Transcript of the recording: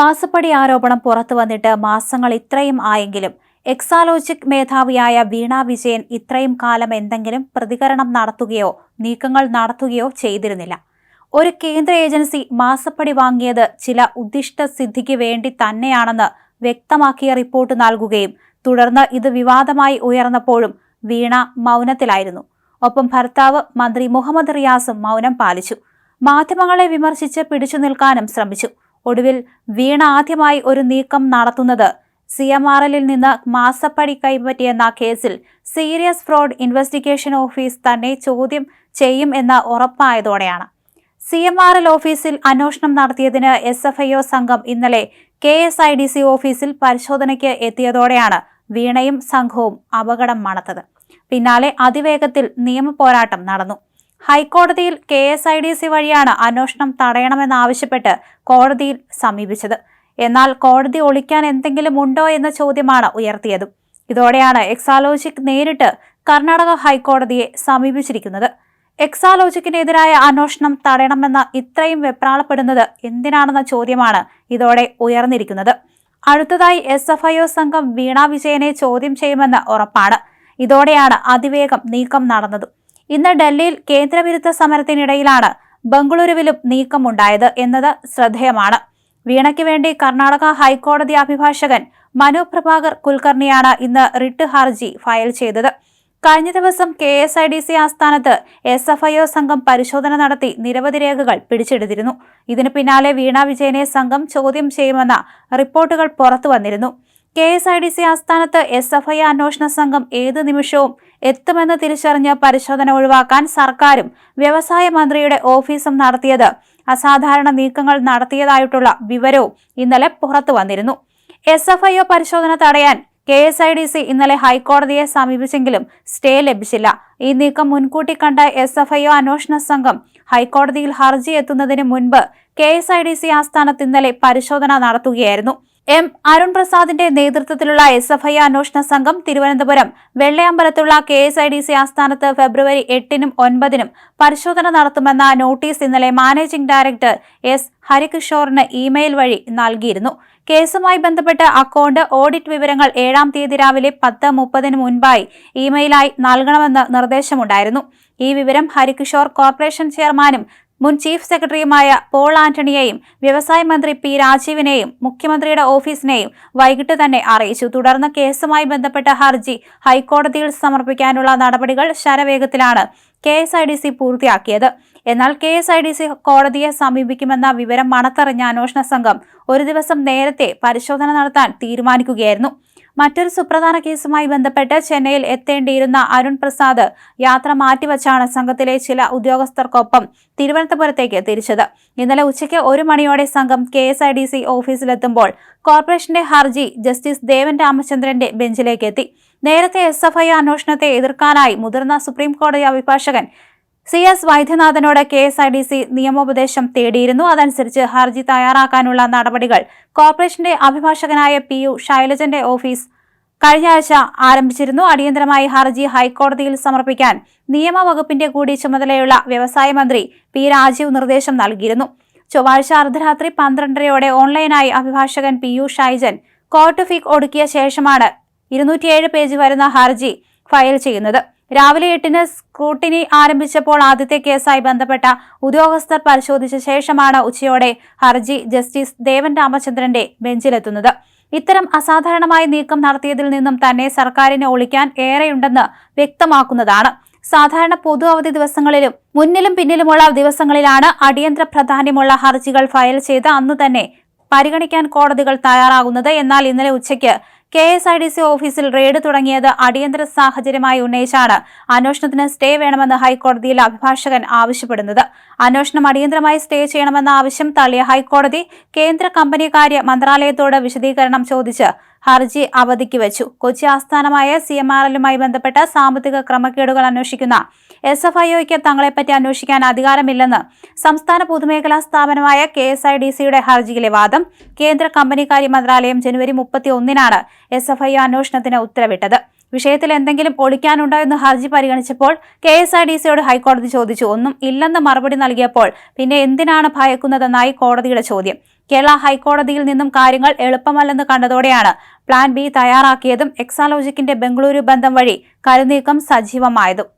മാസപ്പടി ആരോപണം പുറത്തു വന്നിട്ട് മാസങ്ങൾ ഇത്രയും ആയെങ്കിലും എക്സാലോജിക് മേധാവിയായ വീണ വിജയൻ ഇത്രയും കാലം എന്തെങ്കിലും പ്രതികരണം നടത്തുകയോ നീക്കങ്ങൾ നടത്തുകയോ ചെയ്തിരുന്നില്ല. ഒരു കേന്ദ്ര ഏജൻസി മാസപ്പടി വാങ്ങിയത് ചില ഉദ്ദിഷ്ട സിദ്ധിക്ക് വേണ്ടി തന്നെയാണെന്ന് വ്യക്തമാക്കിയ റിപ്പോർട്ട് നൽകുകയും തുടർന്ന് ഇത് വിവാദമായി ഉയർന്നപ്പോഴും വീണ മൗനത്തിലായിരുന്നു. ഒപ്പം ഭർത്താവ് മന്ത്രി മുഹമ്മദ് റിയാസും മൗനം പാലിച്ചു. മാധ്യമങ്ങളെ വിമർശിച്ച് പിടിച്ചു നിൽക്കാനും ശ്രമിച്ചു. ഒടുവിൽ വീണ ആദ്യമായി ഒരു നീക്കം നടത്തുന്നത് സി എം ആർ എല്ലിൽ നിന്ന് മാസപ്പടി കൈപ്പറ്റിയെന്ന കേസിൽ സീരിയസ് ഫ്രോഡ് ഇൻവെസ്റ്റിഗേഷൻ ഓഫീസ് തന്നെ ചോദ്യം ചെയ്യും എന്ന ഉറപ്പായതോടെയാണ്. സി എം ആർ എൽ ഓഫീസിൽ അന്വേഷണം നടത്തിയതിന് എസ് എഫ് ഐ ഒ സംഘം ഇന്നലെ K S I D C ഓഫീസിൽ പരിശോധനയ്ക്ക് എത്തിയതോടെയാണ് വീണയും സംഘവും അപകടം മണത്തത്. പിന്നാലെ അതിവേഗത്തിൽ നിയമപോരാട്ടം നടന്നു. ഹൈക്കോടതിയിൽ K S I D C വഴിയാണ് അന്വേഷണം തടയണമെന്നാവശ്യപ്പെട്ട് കോടതിയിൽ സമീപിച്ചത്. എന്നാൽ കോടതി ഒളിക്കാൻ എന്തെങ്കിലും ഉണ്ടോ എന്ന ചോദ്യമാണ് ഉയർത്തിയത്. ഇതോടെയാണ് എക്സാലോജിക് നേരിട്ട് കർണാടക ഹൈക്കോടതിയെ സമീപിച്ചിരിക്കുന്നത്. എക്സാലോജിക്കിനെതിരായ അന്വേഷണം തടയണമെന്ന് ഇത്രയും വെപ്രാളപ്പെടുന്നത് എന്തിനാണെന്ന ചോദ്യമാണ് ഇതോടെ ഉയർന്നിരിക്കുന്നത്. അടുത്തതായി എസ് എഫ് ഐ ഒ സംഘം വീണ വിജയനെ ചോദ്യം ചെയ്യുമെന്ന് ഉറപ്പാണ്. ഇതോടെയാണ് അതിവേഗം നീക്കം നടന്നത്. ഇന്ന് ഡൽഹിയിൽ കേന്ദ്രവിരുദ്ധ സമരത്തിനിടയിലാണ് ബംഗളൂരുവിലും നീക്കമുണ്ടായത് എന്നത് ശ്രദ്ധേയമാണ്. വീണയ്ക്ക് വേണ്ടി കർണാടക ഹൈക്കോടതി അഭിഭാഷകൻ മനു പ്രഭാകർ കുൽക്കർണിയാണ് ഇന്ന് റിട്ട് ഹർജി ഫയൽ ചെയ്തത്. കഴിഞ്ഞ ദിവസം K S I D C ആസ്ഥാനത്ത് എസ് എഫ് ഐ ഒ സംഘം പരിശോധന നടത്തി നിരവധി രേഖകൾ പിടിച്ചെടുത്തിരുന്നു. ഇതിനു പിന്നാലെ വീണ വിജയനെ സംഘം ചോദ്യം ചെയ്യുമെന്ന റിപ്പോർട്ടുകൾ പുറത്തു വന്നിരുന്നു. K S I D C ആസ്ഥാനത്ത് എസ് എഫ് ഐ അന്വേഷണ സംഘം ഏത് നിമിഷവും എത്തുമെന്ന് തിരിച്ചറിഞ്ഞ് പരിശോധന ഒഴിവാക്കാൻ സർക്കാരും വ്യവസായ മന്ത്രിയുടെ ഓഫീസും നടത്തിയത്. അസാധാരണ നീക്കങ്ങൾ നടത്തിയതായിട്ടുള്ള വിവരവും ഇന്നലെ പുറത്തു വന്നിരുന്നു. എസ് എഫ് ഐ ഒ പരിശോധന തടയാൻ K S I D C ഇന്നലെ ഹൈക്കോടതിയെ സമീപിച്ചെങ്കിലും സ്റ്റേ ലഭിച്ചില്ല. ഈ നീക്കം മുൻകൂട്ടി കണ്ട എസ് എഫ് ഐ ഒ അന്വേഷണ സംഘം ഹൈക്കോടതിയിൽ ഹർജി എത്തുന്നതിന് മുൻപ് K S I D C ആസ്ഥാനത്ത് ഇന്നലെ പരിശോധന നടത്തുകയായിരുന്നു. എം അരുൺ പ്രസാദിന്റെ നേതൃത്വത്തിലുള്ള എസ് എഫ് ഐ അന്വേഷണ സംഘം Thiruvananthapuram വെള്ളയമ്പലത്തുള്ള K S I D C ആസ്ഥാനത്ത് ഫെബ്രുവരി എട്ടിനും ഒൻപതിനും പരിശോധന നടത്തുമെന്ന നോട്ടീസ് ഇന്നലെ മാനേജിംഗ് ഡയറക്ടർ എസ് ഹരികിഷോറിന് ഇമെയിൽ വഴി നൽകിയിരുന്നു. കേസുമായി ബന്ധപ്പെട്ട് അക്കൗണ്ട് ഓഡിറ്റ് വിവരങ്ങൾ ഏഴാം തീയതി രാവിലെ പത്ത് മുപ്പതിന് മുൻപായി ഇമെയിലായി നൽകണമെന്ന് നിർദ്ദേശമുണ്ടായിരുന്നു. ഈ വിവരം ഹരികിഷോർ കോർപ്പറേഷൻ ചെയർമാനും മുൻ ചീഫ് സെക്രട്ടറിയുമായ പോൾ ആന്റണിയെയും വ്യവസായ മന്ത്രി പി രാജീവിനെയും മുഖ്യമന്ത്രിയുടെ ഓഫീസിനെയും വൈകിട്ട് തന്നെ അറിയിച്ചു. തുടർന്ന് കേസുമായി ബന്ധപ്പെട്ട ഹർജി ഹൈക്കോടതിയിൽ സമർപ്പിക്കാനുള്ള നടപടികൾ ശരവേഗത്തിലാണ് K S I D C പൂർത്തിയാക്കിയത്. എന്നാൽ K S I D C കോടതിയെ സമീപിക്കുമെന്ന വിവരം മണത്തറിഞ്ഞ അന്വേഷണ സംഘം ഒരു ദിവസം നേരത്തെ പരിശോധന നടത്താൻ തീരുമാനിക്കുകയായിരുന്നു. മറ്റൊരു സുപ്രധാന കേസുമായി ബന്ധപ്പെട്ട് ചെന്നൈയിൽ എത്തേണ്ടിയിരുന്ന അരുൺ പ്രസാദ് യാത്ര മാറ്റിവച്ചാണ് സംഘത്തിലെ ചില ഉദ്യോഗസ്ഥർക്കൊപ്പം തിരുവനന്തപുരത്തേക്ക് തിരിച്ചത്. ഇന്നലെ ഉച്ചയ്ക്ക് ഒരു മണിയോടെ സംഘം K S I D C ഓഫീസിലെത്തുമ്പോൾ കോർപ്പറേഷന്റെ ഹർജി ജസ്റ്റിസ് ദേവൻ രാമചന്ദ്രന്റെ ബെഞ്ചിലേക്ക് എത്തി നേരത്തെ എസ് എഫ് ഐ അന്വേഷണത്തെ എതിർക്കാനായി മുതിർന്ന സുപ്രീം കോടതി അഭിഭാഷകൻ C S വൈദ്യനാഥനോട് K S I D C നിയമോപദേശം തേടിയിരുന്നു. അതനുസരിച്ച് ഹർജി തയ്യാറാക്കാനുള്ള നടപടികൾ കോർപ്പറേഷന്റെ അഭിഭാഷകനായ പി യു ശൈലജന്റെ ഓഫീസ് കഴിഞ്ഞ ആഴ്ച ആരംഭിച്ചിരുന്നു. അടിയന്തരമായി ഹർജി ഹൈക്കോടതിയിൽ സമർപ്പിക്കാൻ നിയമവകുപ്പിന്റെ കൂടി ചുമതലയുള്ള വ്യവസായ മന്ത്രി പി രാജീവ് നിർദ്ദേശം നൽകിയിരുന്നു. ചൊവ്വാഴ്ച അർദ്ധരാത്രി പന്ത്രണ്ടരയോടെ ഓൺലൈനായി അഭിഭാഷകൻ പി യു ഷൈജൻ കോർട്ട് ഫീക്ക് ഒടുക്കിയ ശേഷമാണ് ഇരുന്നൂറ്റിയേഴ് പേജ് വരുന്ന ഹർജി ഫയൽ ചെയ്യുന്നത്. രാവിലെ എട്ടിന് സ്ക്രൂട്ടിനി ആരംഭിച്ചപ്പോൾ ആദ്യത്തെ കേസായി ബന്ധപ്പെട്ട ഉദ്യോഗസ്ഥർ പരിശോധിച്ച ശേഷമാണ് ഉച്ചയോടെ ഹർജി ജസ്റ്റിസ് ദേവൻ രാമചന്ദ്രന്റെ ബെഞ്ചിലെത്തുന്നത്. ഇത്തരം അസാധാരണമായ നീക്കം നടത്തിയതിൽ നിന്നും തന്നെ സർക്കാരിനെ ഒളിക്കാൻ ഏറെയുണ്ടെന്ന് വ്യക്തമാക്കുന്നതാണ്. സാധാരണ പൊതു അവധി ദിവസങ്ങളിലും മുന്നിലും പിന്നിലുമുള്ള ദിവസങ്ങളിലാണ് അടിയന്തര പ്രാധാന്യമുള്ള ഹർജികൾ ഫയൽ ചെയ്ത് അന്നു തന്നെ പരിഗണിക്കാൻ കോടതികൾ തയ്യാറാകുന്നത്. എന്നാൽ ഇന്നലെ ഉച്ചയ്ക്ക് K S I D C ഓഫീസിൽ റെയ്ഡ് തുടങ്ങിയത് അടിയന്തര സാഹചര്യമായി ഉന്നയിച്ചാണ്. അന്വേഷണത്തിന് സ്റ്റേ വേണമെന്ന് ഹൈക്കോടതിയിൽ അഭിഭാഷകൻ ആവശ്യപ്പെടുന്നത്. അന്വേഷണം അടിയന്തരമായി സ്റ്റേ ചെയ്യണമെന്ന ആവശ്യം തള്ളിയ ഹൈക്കോടതി കേന്ദ്ര കമ്പനികാര്യ മന്ത്രാലയത്തോട് വിശദീകരണം ചോദിച്ച് ഹർജി അവധിക്ക് വെച്ചു. കൊച്ചി ആസ്ഥാനമായ സി എം ആർ എല്ലുമായി ബന്ധപ്പെട്ട സാമ്പത്തിക ക്രമക്കേടുകൾ അന്വേഷിക്കുന്ന എസ് എഫ് ഐ ഒക്ക് തങ്ങളെപ്പറ്റി അന്വേഷിക്കാൻ അധികാരമില്ലെന്ന് സംസ്ഥാന പൊതുമേഖലാ സ്ഥാപനമായ കെ എസ് ഐ ഡി സിയുടെ ഹർജിയിലെ വാദം കേന്ദ്ര കമ്പനി കാര്യ മന്ത്രാലയം ജനുവരി മുപ്പത്തി ഒന്നിനാണ് എസ് എഫ് ഐ അന്വേഷണത്തിന് ഉത്തരവിട്ടത്. വിഷയത്തിൽ എന്തെങ്കിലും ഒളിക്കാനുണ്ടോ എന്ന് ഹർജി പരിഗണിച്ചപ്പോൾ കെ എസ് ആർ ഡി സിയോട് ഹൈക്കോടതി ചോദിച്ചു. ഒന്നും ഇല്ലെന്ന് മറുപടി നൽകിയപ്പോൾ പിന്നെ എന്തിനാണ് ഭയക്കുന്നതെന്നായി കോടതിയുടെ ചോദ്യം. കേരള ഹൈക്കോടതിയിൽ നിന്നും കാര്യങ്ങൾ എളുപ്പമല്ലെന്ന് കണ്ടതോടെയാണ് പ്ലാൻ ബി തയ്യാറാക്കിയതും എക്സാലോജിക്കിന്റെ ബംഗളൂരു ബന്ധം വഴി കരുനീക്കം സജീവമായതും.